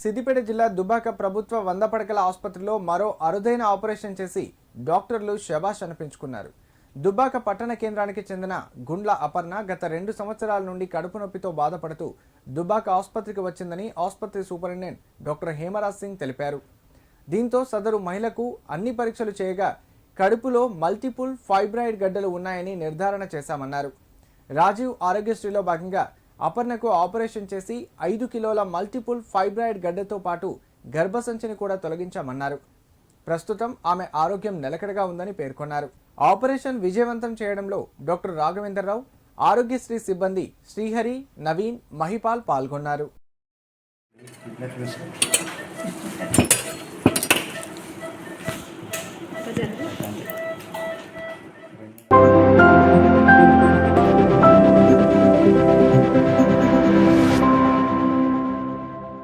సిద్దిపేట జిల్లా దుబాక ప్రభుత్వ వంద పడకల ఆసుపత్రిలో మరో అరుదైన ఆపరేషన్ చేసి డాక్టర్లు శబాష్ అనిపించుకున్నారు. దుబ్బాక పట్టణ కేంద్రానికి చెందిన గుండ్ల అపర్ణ గత రెండు సంవత్సరాల నుండి కడుపు నొప్పితో బాధపడుతూ దుబ్బాక ఆసుపత్రికి వచ్చిందని ఆసుపత్రి సూపరింటెండెంట్ డాక్టర్ హేమరాజ్ సింగ్ తెలిపారు. దీంతో సదరు మహిళకు అన్ని పరీక్షలు చేయగా కడుపులో మల్టిపుల్ ఫైబ్రాయిడ్ గడ్డలు ఉన్నాయని నిర్ధారణ చేశామన్నారు. రాజీవ్ ఆరోగ్యశ్రీలో భాగంగా అపర్ణకు ఆపరేషన్ చేసి ఐదు కిలోల మల్టిపుల్ ఫైబ్రాయిడ్ గడ్డతో పాటు గర్భసంచిని కూడా తొలగించామన్నారు. ప్రస్తుతం ఆమె ఆరోగ్యం నిలకడగా ఉందని పేర్కొన్నారు. ఆపరేషన్ విజయవంతం చేయడంలో డాక్టర్ రాఘవేంద్రరావు ఆరోగ్యశ్రీ సిబ్బంది శ్రీహరి నవీన్ మహిపాల్ పాల్గొన్నారు.